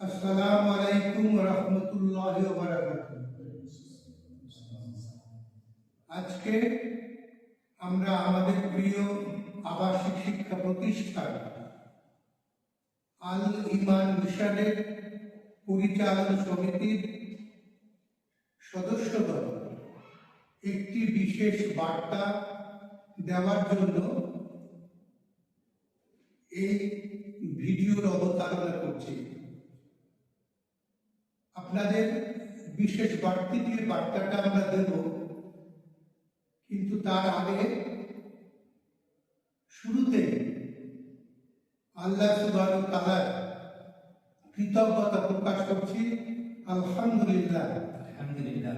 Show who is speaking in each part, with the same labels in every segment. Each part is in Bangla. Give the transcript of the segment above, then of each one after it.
Speaker 1: আসসালামু আলাইকুম রহমতুল্লাহ আজকে আমরা আমাদের প্রিয় আবাসিক শিক্ষা প্রতিষ্ঠান আল ইমান মিশনের পরিচালন সমিতির সদস্যদল একটি বিশেষ বার্তা দেওয়ার জন্য এই ভিডিওর অবতারণা করছি। আপনাদের বিশেষ বার্তি দিয়ে বার্তাটা আমরা দেব। কিন্তু তার আগে শুরুতে আল্লাহ সুবাহ তালার কৃতজ্ঞতা প্রকাশ করছি। আলহামদুলিল্লাহ।
Speaker 2: আলহামদুলিল্লাহ।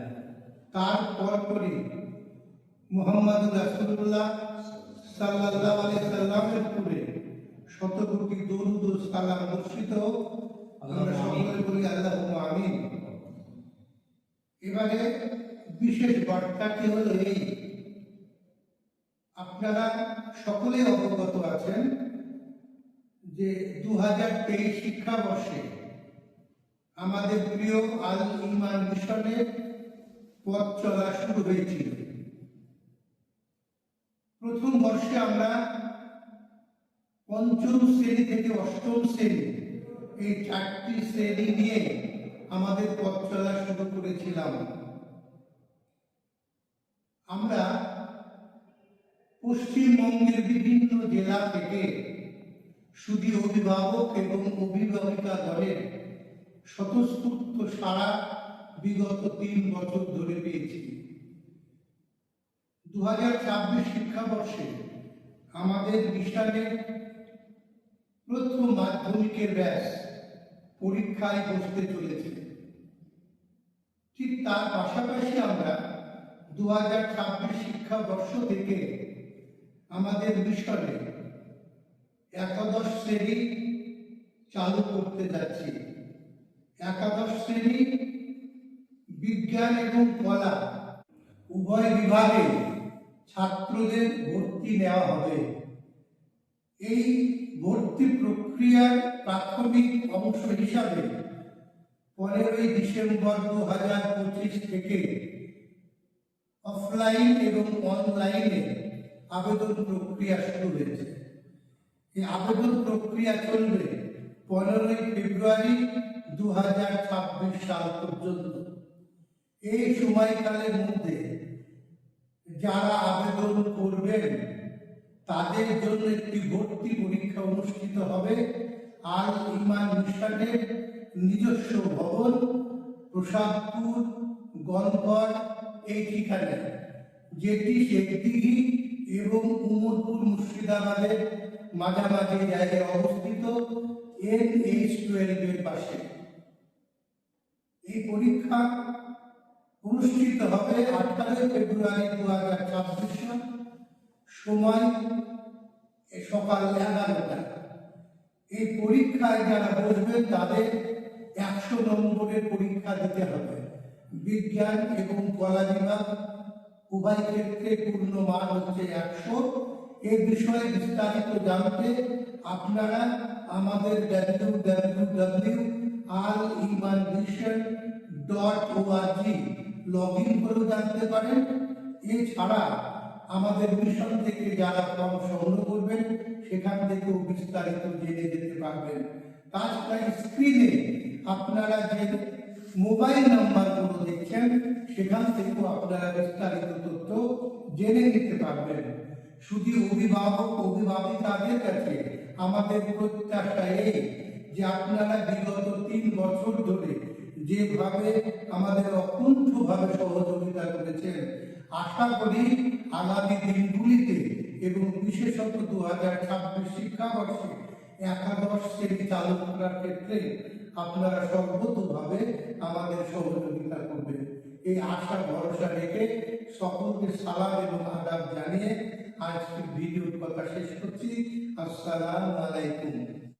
Speaker 1: তার পরপরই মোহাম্মদ রাসুল্লাহ সাল্লাহ আলি সাল্লামের উপরে শতকোটি দরুদ সালাম বর্ষিত। হোক। আমরা এবারে বিশেষ বার্তাটি হলো এই? আপনারা সকলেই অবগত আছেন যে দু হাজার তেইশ শিক্ষাবর্ষে আমাদের প্রিয় আল ইমান মিশনের পথ চলা শুরু হয়েছিল। প্রথম বর্ষে আমরা পঞ্চম শ্রেণি থেকে অষ্টম শ্রেণি এই চারটি শ্রেণি নিয়ে আমাদের পথ চলা শুরু করেছিলাম। আমরা পশ্চিমবঙ্গের বিভিন্ন জেলা থেকে শুধু অভিভাবক এবং অভিভাবিকা দলের স্বতঃস্ফূর্ত সারা বিগত তিন বছর ধরে পেয়েছি। দু হাজার ছাব্বিশ শিক্ষাবর্ষে আমাদের মিশনের প্রথম মাধ্যমিকের ব্যাস পরীক্ষায় বসতে চলেছে। ঠিক তার পাশাপাশি আমরা দু হাজার ছাব্বিশ শিক্ষাবর্ষ থেকে আমাদের মিশনে একাদশ শ্রেণি চালু করতে যাচ্ছি। একাদশ শ্রেণি বিজ্ঞান এবং কলা উভয় বিভাগে ছাত্রদের ভর্তি নেওয়া হবে। এই ভর্তি প্রক্রিয়ার প্রাথমিক অংশ হিসাবে পনেরোই ডিসেম্বর দু হাজার পঁচিশ থেকে অফলাইন এবং অনলাইনে আবেদন প্রক্রিয়া শুরু হয়েছে। এই আবেদন প্রক্রিয়া চলবে পনেরোই ফেব্রুয়ারি দু হাজার ছাব্বিশ সাল পর্যন্ত। এই সময়কালের মধ্যে যারা আবেদন করবেন তাদের জন্য একটি ভর্তি পরীক্ষা অনুষ্ঠিত হবে। আর ইমান মিশনের নিজস্ব ভবন, প্রসাদপুর গনগড় এই ঠিকানায়, যেটি শেখদিঘি এবং উমরপুর মুর্শিদাবাদের মাঝামাঝি জায়গায় অবস্থিত এন এইচ টুয়েলভের পাশে। এই পরীক্ষা অনুষ্ঠিত হবে আঠারোই ফেব্রুয়ারি দু হাজার ছাব্বিশ। সময় সকাল এগারোটা। এই পরীক্ষায় যারা বসবেন তাদের একশো নম্বরের পরীক্ষা দিতে হবে। বিজ্ঞান এবং কলা বিভাগ, উভয় ক্ষেত্রে পূর্ণ মান হচ্ছে একশো। এ বিষয়ে বিস্তারিত জানতে আপনারা আমাদের W W W R Iman mission dot O R G log in করেও জানতে পারেন এছাড়া আমাদের মিশন থেকে যারা ফর্ম সংগ্রহ করবেন, সেখান থেকেও বিস্তারিত জেনে যেতে পারবেন। তাছাড়া স্ক্রিনে আপনারা যে মোবাইল নাম্বারগুলো দেখছেন, সেখান থেকেও আপনারা বিস্তারিত তথ্য জেনে নিতে পারবেন। শুধু অভিভাবক, অভিভাবিকাদের কাছে আমাদের প্রত্যাশা এই যে আপনারা বিগত তিন বছর ধরে যেভাবে আমাদের অকুণ্ঠভাবে সহযোগিতা করেছেন, আশা করি আগামী দিনগুলিতে এবং বিশেষত দু হাজার ছাব্বিশ শিক্ষাবর্ষে একাদশ শ্রেণি চালু করার ক্ষেত্রে আপনারা সর্বতভাবে আমাদের সহযোগিতা করবেন। এই আশা, ভরসা রেখে সকলকে সালাম এবং আদাব জানিয়ে আজকের ভিডিওর কথা শেষ করছি। আসসালামু আলাইকুম।